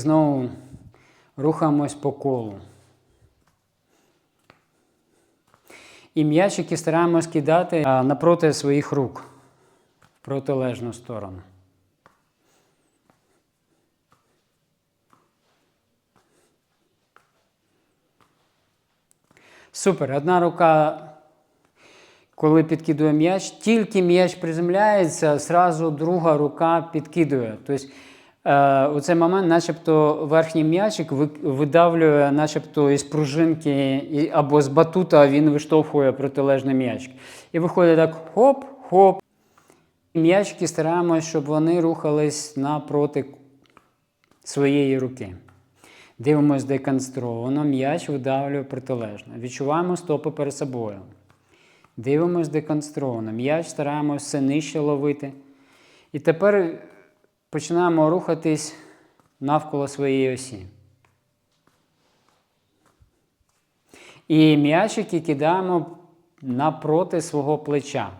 Знову рухаємось по колу. І м'ячики стараємось кидати напроти своїх рук в протилежну сторону. Супер. Одна рука, коли підкидує м'яч, тільки м'яч приземляється, зразу друга рука підкидує. Тобто у цей момент, начебто, верхній м'ячик видавлює, начебто, із пружинки або з батута він виштовхує протилежний м'ячик. І виходить так хоп-хоп. М'ячики стараємось, щоб вони рухались напроти своєї руки. Дивимось деконструовано, м'яч видавлює протилежно. Відчуваємо стопи перед собою. Дивимось деконструовано. М'яч стараємось все нижче ловити. І тепер починаємо рухатись навколо своєї осі. І м'ячики кидаємо напроти свого плеча.